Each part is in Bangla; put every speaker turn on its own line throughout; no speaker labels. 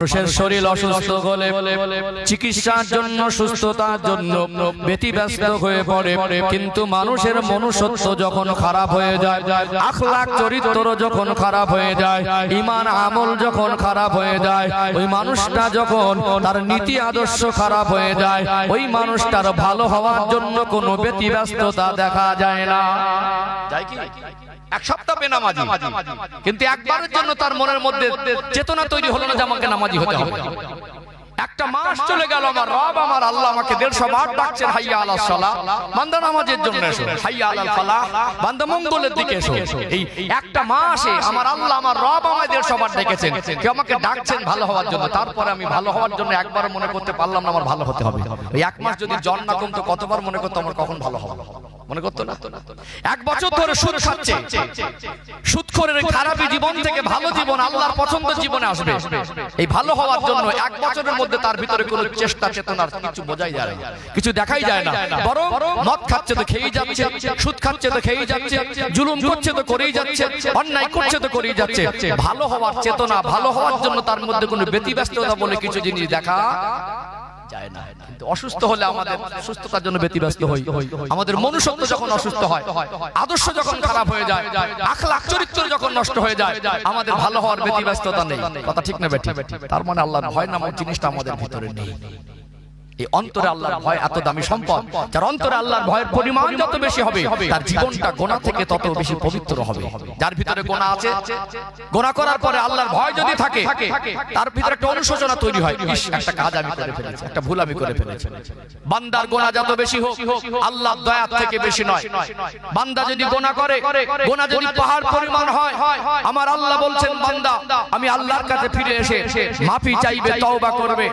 মানুষের শরীর অসুস্থ হলে চিকিৎসার জন্য সুস্থতার জন্য ব্যতিব্যস্ত হয়ে পড়ে। কিন্তু মানুষের মনুষ্যত্ব যখন খারাপ হয়ে যায় আখলাক চরিত্র যখন খারাপ হয়ে যায় ইমান আমল যখন খারাপ হয়ে যায় ওই মানুষটা যখন তার নীতি আদর্শ খারাপ হয়ে যায় ওই মানুষটার ভালো হওয়ার জন্য কোনো ব্যতিব্যস্ততা দেখা যায় না। এক সপ্তাহ বেনামাজি। কিন্তু একবারের জন্য তার মনের মধ্যে চেতনা তৈরি হলো না যে আমাকে নামাজি হতে হবে। একটা মাস চলে গেল আমার রব আমার আল্লাহ আমাকে দেড়শো বার ডাকছেন হাইয়া আলা সালা বান্দা নামাজের জন্য এসো হাইয়া আলাল ফালাহ বান্দা মঙ্গলের দিকে এসো। এই একটা মাসে আমার আল্লাহ আমার রব আমায় দেড়শো বার ডেকেছেন। কেউ আমাকে ডাকছেন ভালো হওয়ার জন্য তারপরে আমি ভালো হওয়ার জন্য একবার মনে করতে পারলাম না আমার ভালো হতে হবে। ওই এক মাস যদি জন না কমতো কতবার মনে করতো আমার কখন ভালো হবে? মনে করতো না? এক বছর ধরে সুদ খাচ্ছে। সুদখোরের খারাপই জীবন থেকে ভালো জীবন আল্লাহর পছন্দ জীবনে আসবে। এই ভালো হওয়ার জন্য এক বছরের মধ্যে তার ভিতরে কোনো চেষ্টা চেতনার কিছু বোঝাই যায় না। কিছু দেখাই যায় না। বরং মদ খাচ্ছে তো খেয়েই যাচ্ছে সুদ খাচ্ছে তো খেয়েই যাচ্ছে জুলুম করছে তো করেই যাচ্ছে অন্যায় করছে তো করেই যাচ্ছে। ভালো হওয়ার চেতনা ভালো হওয়ার জন্য তার মধ্যে কোনো ব্যতিব্যস্ততা বলে কিছু জিনিস দেখা। যায় না। কিন্তু অসুস্থ হলে আমাদের সুস্থতার জন্য ব্যতিব্যস্ত হই। আমাদের মনুষ্যত্ব যখন অসুস্থ হয় আদর্শ যখন খারাপ হয়ে যায় আখলাখ চরিত্র যখন নষ্ট হয়ে যায় আমাদের ভালো হওয়ার ব্যতিব্যস্ততা নেই। কথা ঠিক না বেঠিক তার মানে আল্লাহর ভয় নামক জিনিসটা আমাদের ভিতরে নেই। এই অন্তরে আল্লাহর ভয় এত দামি সম্পদ যার অন্তরে আল্লাহর ভয়ের পরিমাণ যত বেশি হবে তার জীবনটা গোনা থেকে তত বেশি পবিত্র হবে। যার ভিতরে গোনা আছে গোনা করার পরে আল্লাহর ভয় যদি থাকে তার ভিতরে একটা অনুশোচনা তৈরি হয় একটা কাজ আমি করে ফেলেছি একটা ভুল আমি করে ফেলেছি। বান্দার গোনা যত বেশি হোক আল্লাহর দয়া থেকে বেশি নয়। বান্দা যদি গোনা করে গোনা যদি পাহাড় পরিমাণ হয় আমার আল্লাহ বলছেন বান্দা আমি আল্লাহর কাছে ফিরে এসে মাফি চাইবে তওবা করবে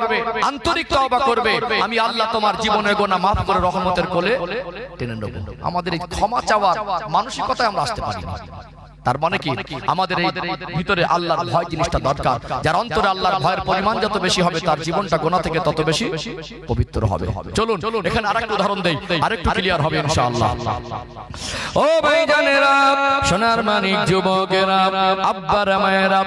আন্তরিক তওবা করবে আমি আল্লাহ তোমার জীবনে গোনা মাফ করে রহমতের কোলে টেনে নেব। আমাদের এই ক্ষমা চাওয়ার মানসিকতায় আমরা আসতে পারি না। তার মানে কি? আমাদের এই ভিতরে আল্লাহর ভয় জিনিসটা দরকার। যার অন্তরে আল্লাহর ভয়ের পরিমাণ যত বেশি হবে তার জীবনটা গোনা থেকে তত বেশি পবিত্র হবে। চলুন চলুন এখানে আরেকটু উদাহরণ দেই। আরেকটু ক্লিয়ার হবে ইনশাআল্লাহ। ও ভাই জানেরা সোনার মানিক যুবকেরা আব্বার মায়েরা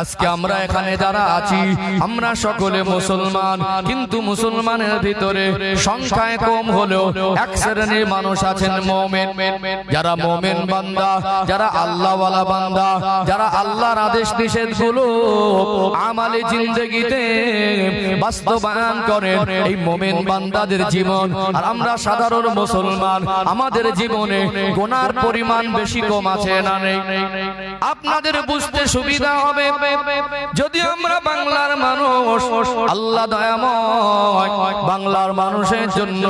আজকে আমরা এখানে যারা আছি আমরা সকলে মুসলমান। কিন্তু মুসলমানের ভিতরে সংখ্যায় কম হলেও এক শ্রেণির মানুষ আছেন মোমেন। যারা মোমেন বান্দা যারা আল্লাহওয়ালা বান্দা, যারা আল্লাহর আদেশ নিষেধগুলো আমালে জিন্দগিতে বাস্তবায়ন করেন এই মোমেন বান্দাদের জীবন। আর আমরা সাধারণ মুসলমান, আমাদের জীবনে গোনার পরিমাণ বেশি কম আছে না নেই? আপনাদের বুঝতে সুবিধা হবে, যদি আমরা বাংলার মানুষ, আল্লাহ দয়াময় বাংলার মানুষের জন্য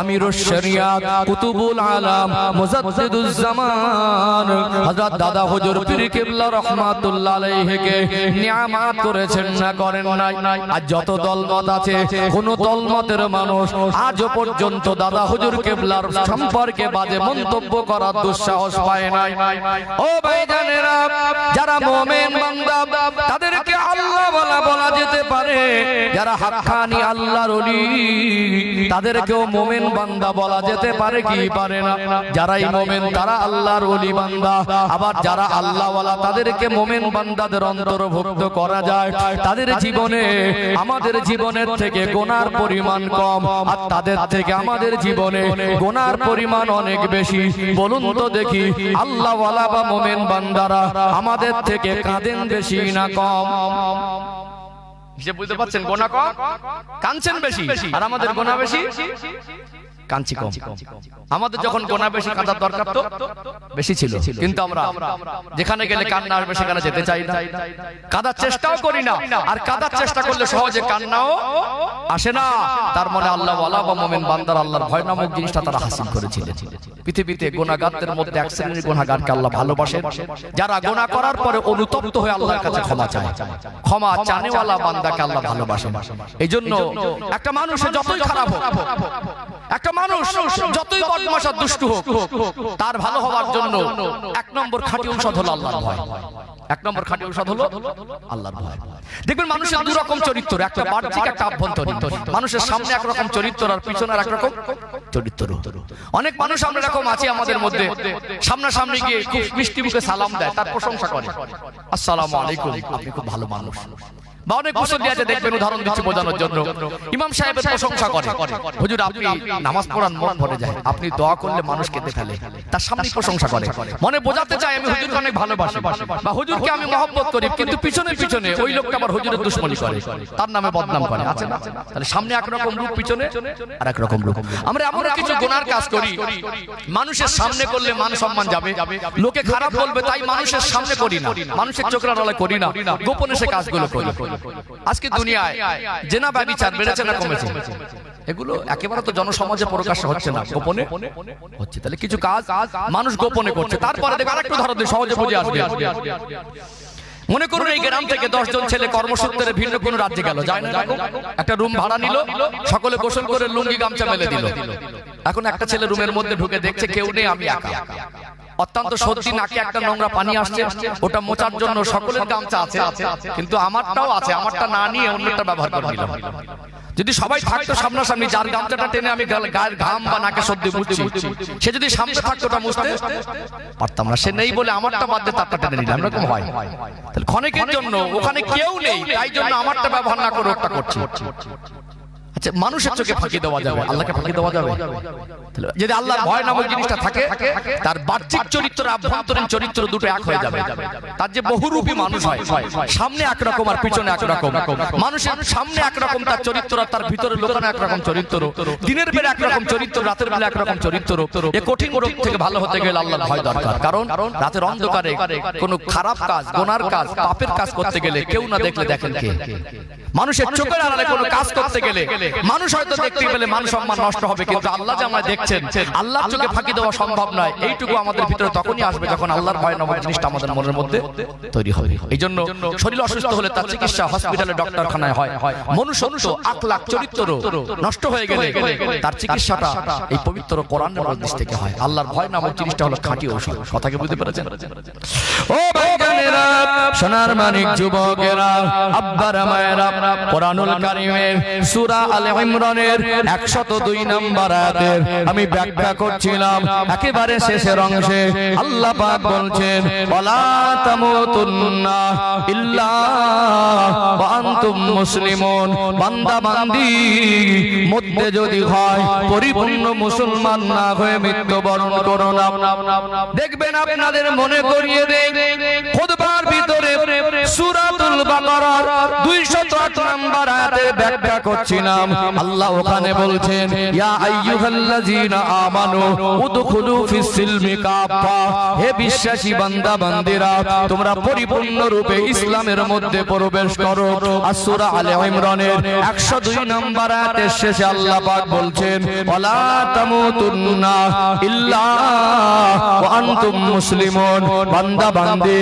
আমি রশরিয়াত কুতুবুল আলাম মুজাদ্দিদুজ্জামান হযরত দাদা হুজুর পীর কিবলা রহমাতুল্লাহ আলাইহিকে নিয়ামত করেছেন না করেন নাই। আর যত দলমত আছে কোন দলমতের মানুষ আজ পর্যন্ত দাদা হুজুর কিবলার সম্পর্কে বাজে মন্তব্য করার দুঃসাহস পায় নাই। ও ভাই জানেরা যারা মুমিন বান্দা যারা হাক্কানি আল্লাহর ওলি তাদেরকেও মোমেন বান্দা বলা যেতে পারে কি পারে না? যারাই মোমেন তারা আল্লাহর ওলি বান্দা। আবার যারা আল্লাহওয়ালা তাদেরকে মোমেন বান্দাদের অন্তর্ভুক্ত করা যায়। তাদের জীবনে আমাদের জীবনের থেকে গোনার পরিমাণ কম। আর তাদের থেকে আমাদের জীবনে গোনার পরিমাণ অনেক বেশি। বলুন তো দেখি আল্লাহওয়ালা বা মোমেন বান্দারা আমাদের থেকে কাঁদেন বেশি না কম? যে বুঝতে পারছেন? গোনা কম কাঁদছেন বেশি। আর আমাদের গোনা বেশি? কাঞ্চি কম। আমাদের যখন গোনা বেশি কাঁদার দরকার তো বেশি ছিল। কিন্তু আমরা যেখানে গেলে কান্না আসবে সেখানে যেতে চাই না। কাঁদার চেষ্টাও করি না। আর কাঁদার চেষ্টা করলে সহজে কান্নাও আসে না। তার মানে আল্লাহ ওয়ালা বা মোমেন বান্দার আল্লাহর ভয় নামক জিনিসটা তারা হাসিল করেছিলেন পৃথিবীতে গোনাগারদের মধ্যে এক শ্রেণির গোনাগারকে আল্লাহ ভালোবাসেন। যারা গোনা করার পরে অনুতপ্ত হয়ে আল্লাহর কাছে ক্ষমা চায়। ক্ষমা চানেওয়ালা বান্দাকে আল্লাহ ভালোবাসেন। এই জন্য একটা মানুষের যতই খারাপ হোক একটা মানুষ যতই বদমাশ আর দুষ্টু হোক তার ভালো হওয়ার জন্য এক নম্বর খাঁটি ঔষধ হলো আল্লাহর ভয়। এক নম্বর খাঁটি ঔষধ হলো আল্লাহর ভয়। দেখবেন মানুষের দু রকম চরিত্র একটা বাহ্যিক একটা আভ্যন্তরীণ। মানুষের সামনে একরকম চরিত্র আর পিছনে আর একরকম চরিত্র। অনেক মানুষ আমরা এরকম আছি আমাদের মধ্যে। সামনাসামনি গিয়ে খুব মিষ্টি মুখে সালাম দেয় তার প্রশংসা করে। আসসালামু আলাইকুম। আপনি খুব ভালো মানুষ। আপনি দোয়া করলে মানুষ কেঁদে ফেলে। তার সামনে প্রশংসা করে। মনে বোঝাতে চাই আমি হুজুরকে অনেক ভালোবাসি। বা হুজুরকে আমি মহব্বত করি, কিন্তু পিছনে পিছনে ওই লোকটা আবার হুজুরের দুশ্মনী করে। তার নামে বদনাম করে। আছে না? তাহলে সামনে একরকম রূপ, পিছনে আমরা এমন মানুষের সামনে করলে মান সম্মান যাবে। লোকে খারাপ বলবে, তাই মানুষের সামনে করি না। মানুষের চোখের করি না। গোপনে সে কাজগুলো করি। আজকে দুনিয়ায় জেনা ব্যবচার বেড়েছে না কমেছে। এগুলো একেবারে তো জনসমাজে প্রকাশ্য হচ্ছে না গোপনে হচ্ছে। তাহলে কিছু কাজ মানুষ গোপনে করছে তারপরে দেখো আরেকটু ধরো সহজে বুঝে আসবে। মনে করুন এই গ্রাম থেকে দশ জন ছেলে কর্মসূত্রে ভিন্ন কোনো রাজ্যে গেল যায় না একটা রুম ভাড়া নিল সকলে গোসল করে লুঙ্গি গামছা মেলে দিল। এখন একটা ছেলে রুমের মধ্যে ঢুকে দেখছে কেউ নেই আমি একা। অত্যন্ত সত্যি নাকে একটা নোংরা পানি আসছে। ওটা মোচার জন্য সকলের গামছা আছে। কিন্তু আমারটাও আছে আমারটা না নিয়ে অন্যটা ব্যবহার করে নিলাম। যদি সবাই থাকতো সামনাসামনি যার গামছাটা টেনে আমি গায়ের ঘাম বা নাকে সর্দি মুছছি সে যদি সামনে থাকতো ওটা মুছতে পারতাম না। সে নেই বলে আমারটা বাদ দিয়ে তারটা টেনে নিলাম। এরকম হয়। তাহলে ক্ষণিকের জন্য ওখানে কেউ নেই তাই জন্য আমারটা ব্যবহার না করে ওটা করছি। আচ্ছা মানুষের চোখে ফাঁকি দেওয়া যাবে আল্লাহকে ফাঁকি দেওয়া যাবে। যদি আল্লাহর ভয় নামক জিনিসটা থাকে তার বাহ্যিক চরিত্র আভ্যন্তরীণ চরিত্র দুটো এক হয়ে যাবে। তার যে বহুরূপী মানুষ হয় সামনে একরকম আর পিছনে একরকম মানুষের সামনে একরকম তার চরিত্র আর তার ভিতরে লোকানো একরকম চরিত্র। দিনের বেলা একরকম চরিত্র রাতের বেলা একরকম চরিত্র। এ কঠিন রোগ থেকে ভালো হতে গেলে আল্লাহর ভয় দরকার। কারণ রাতের অন্ধকারে কোনো খারাপ কাজ গোনার কাজ পাপের কাজ করতে গেলে কেউ না দেখলে দেখেন কে? মানুষের চোখের আড়ালে কোনো কাজ করতে গেলে মানুষ হয়তো দেখতে পেলে মান সম্মান নষ্ট হবে কিন্তু আল্লাহ যে আমরা দেখছেন আল্লাহর চোখে ফাঁকি দেওয়া সম্ভব নয় এইটুকু আমাদের ভিতরে তখনই আসবে যখন আল্লাহর ভয় নামক জিনিসটা আমাদের মনের মধ্যে তৈরি হবে। এই জন্য শরীর অসুস্থ হলে তার চিকিৎসা হসপিটালে ডক্টরখানায় হয়। মনুষ্য আখলাখ চরিত্র নষ্ট হয়ে গেলে তার চিকিৎসাটা এই পবিত্র কোরআনের মধ্যে থেকে হয়। আল্লাহর ভয় নামক জিনিসটা হলো খাঁটি ঔষধ। কথাকে বুঝতে পেরেছেন? ও ভাইজানেরা সোনার মানিক যুবকেরা আব্বারা মায়েরা কোরআনুল কারীমের সূরা আলে ইমরানের 102 নম্বর আয়াতের আমি ব্যাখ্যা করছিলাম। একেবারে শেষের অংশে আল্লাহ বলছেন মধ্যে যদি হয়, পরিপূর্ণ মুসলমান না হয়ে মৃত্যুবরণ করো দেখবেন আপনাদের মনে করিয়ে খুতবার ভিতরে সূরাতুল বাকারার 208 নম্বর আয়াতের ব্যাখ্যা করছিলাম। আল্লাহ ওখানে বলছেন, ইয়া আইয়ুহাল্লাযীনা আমানু, উদখুলু কাফা হে বিশ্বাসী বান্দা, বান্দিরা, তোমরা পরিপূর্ণ রূপে ইসলামের মধ্যে প্রবেশ করো। আর সূরা আলে ইমরানের 102 নম্বর আয়াতের শেষে আল্লাহ পাক বলছেন, ওয়ালা তামুতুন্না ইল্লা ওয়া আনতুম মুসলিমুন। বান্দা, বান্দি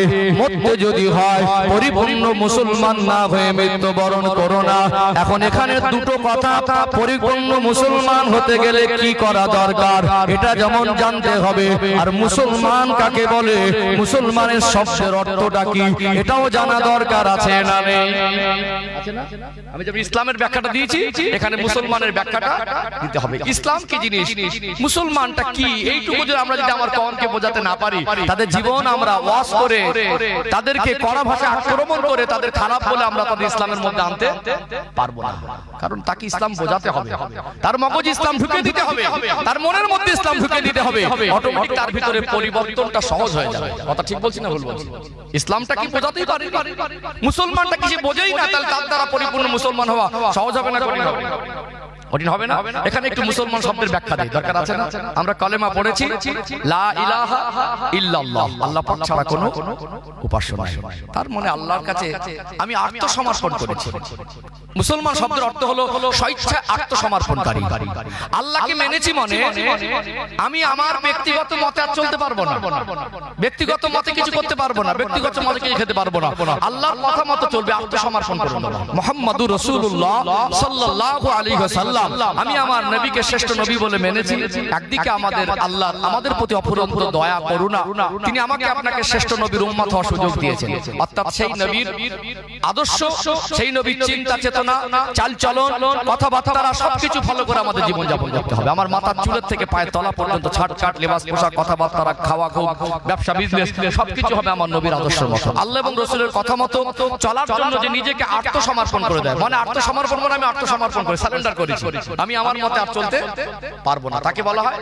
যদি হয়, পরিপূর্ণ মুসলমান না হয়ে মৃত্যুবরণ করো না এখন এখানে দুটো কথা, পরিপূর্ণ মুসলমান হতে গেলে কি করা দরকার? এটা যেমন জানতে হবে। আর মুসলমান কাকে বলে? মুসলমানের শব্দের অর্থটা কি? এটাও জানা দরকার আছে। না? নেই আমি যেমন ইসলামের ব্যাখ্যাটা দিয়েছি, এখানে মুসলমানের ব্যাখ্যাটা দিতে হবে। ইসলাম কি জিনিস? মুসলমানটা কি? এইটুকু যদি আমরা যদি আমার কমকে বোঝাতে না পারি, তাদের জীবন আমরা ওয়াশ করে, তাদেরকে কড়া ভাষা আক্রমণ করে তাদের খারাপ বলে আমরা তাদের ইসলামের মধ্যে আনতে পারব না। কারণ তাকে ইসলাম বোঝাতে হবে। তার মগজ ইসলাম ঢুকে দিতে হবে। তার মনের মধ্যে ইসলাম ঢুকে দিতে হবে। অটোমেটিক তার ভিতরে পরিবর্তনটা সহজ হয়ে যাবে। কথা ঠিক বলছি না ভুল বলছি? ইসলামটা কি বোঝাতেই পারে? মুসলমানটা কি বোঝেই না? তাহলে তার দ্বারা পরিপূর্ণ মুসলমান হওয়া সহজ হবে না কঠিন হবে না। এখানে একটু মুসলমান শব্দের ব্যাখ্যা দেই। দরকার আছে না? আমরা কলেমা পড়েছি লা ইলাহা ইল্লাল্লাহ। আল্লাহ পাক ছাড়া কোনো উপাস্য নাই। তার মানে আল্লাহর কাছে আমি আত্মসমর্পণ করেছি। মুসলমান শব্দের অর্থ হলো স্বেচ্ছা আত্মসমর্পণকারী। আল্লাহকে মেনেছি মনে আমি আমার ব্যক্তিগত মতে আর চলতে পারব না। ব্যক্তিগত মতে কিছু করতে পারব না। ব্যক্তিগত মতে কিছু খেতে পারব না। আল্লাহর কথা মতো চলবে আত্মসমর্পণ করব মোহাম্মদুর রাসূলুল্লাহ সাল্লাল্লাহু আলাইহি ওয়াসাল্লাম। আল্লাহ আমি আমার নবীকে শ্রেষ্ঠ নবী বলে মেনেছি। একদিকে আমাদের আল্লাহ, আমাদের প্রতি দয়া, করুণা, তিনি আমাকে আপনাকে শ্রেষ্ঠ নবীর হওয়ার সুযোগ দিয়েছেন। অর্থাৎ সেই নবীর আদর্শ, সেই নবীর চিন্তা, চেতনা চাল চলন কথাবার্তা সবকিছু ফলো করে আমাদের জীবন যাপন করতে হবে। আমার মাথার চুলের থেকে পায়ের তলা পর্যন্ত ছাট ছাট লেবাস, পোশাক খাওয়া ব্যবসা বিজনেস সবকিছু হবে আমার নবীর আদর্শের মতো। আল্লাহ এবং রসুলের কথা মতো চলার জন্য যে নিজেকে আত্মসমর্পণ করে দেয়। মানে আত্মসমর্পণ মানে আমি আত্মসমর্পণ করি সারেন্ডার করি আমি আমার মতে আর চলতে পারব না। তাকে বলা হয়